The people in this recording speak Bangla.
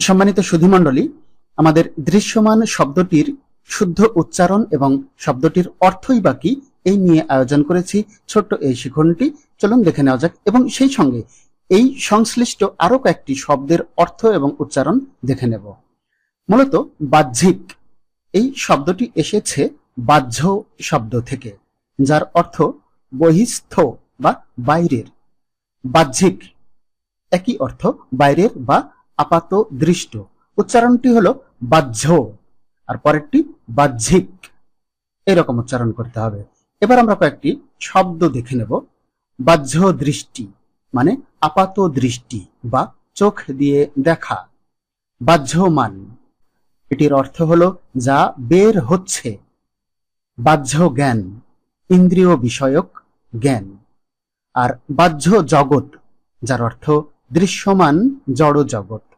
সম্মানিত সুধীমণ্ডলী, আমাদের দৃশ্যমান শব্দটির শুদ্ধ উচ্চারণ এবং শব্দটির অর্থই বাকি এই নিয়ে আয়োজন করেছি ছোট্ট এই শিখনটি চলুন দেখে নেওয়া যাক এবং সেই সঙ্গে এই সংশ্লিষ্ট আরও কয়েকটি শব্দের অর্থ এবং উচ্চারণ দেখে নেব। মূলত বাহ্যিক, এই শব্দটি এসেছে বাহ্য শব্দ থেকে, যার অর্থ বহিস্থ বা বাইরের। বাহ্যিক, একই অর্থ বাইরের বা আপাত দৃষ্ট। উচ্চারণটি হলো বাহ্য, আর পরেরটি বাহ্যিক। এরকম উচ্চারণ করতে হবে। এবার আমরা কয়েকটি শব্দ দেখে নেব। বাহ্য দৃষ্টি মানে আপাত দৃষ্টি বা চোখ দিয়ে দেখা। বাহ্যমান, এটির অর্থ হলো যা বের হচ্ছে। বাহ্য জ্ঞান ইন্দ্রিয় বিষয়ক জ্ঞান। আর বাহ্য জগৎ যার অর্থ দৃশ্যমান জড় জগৎ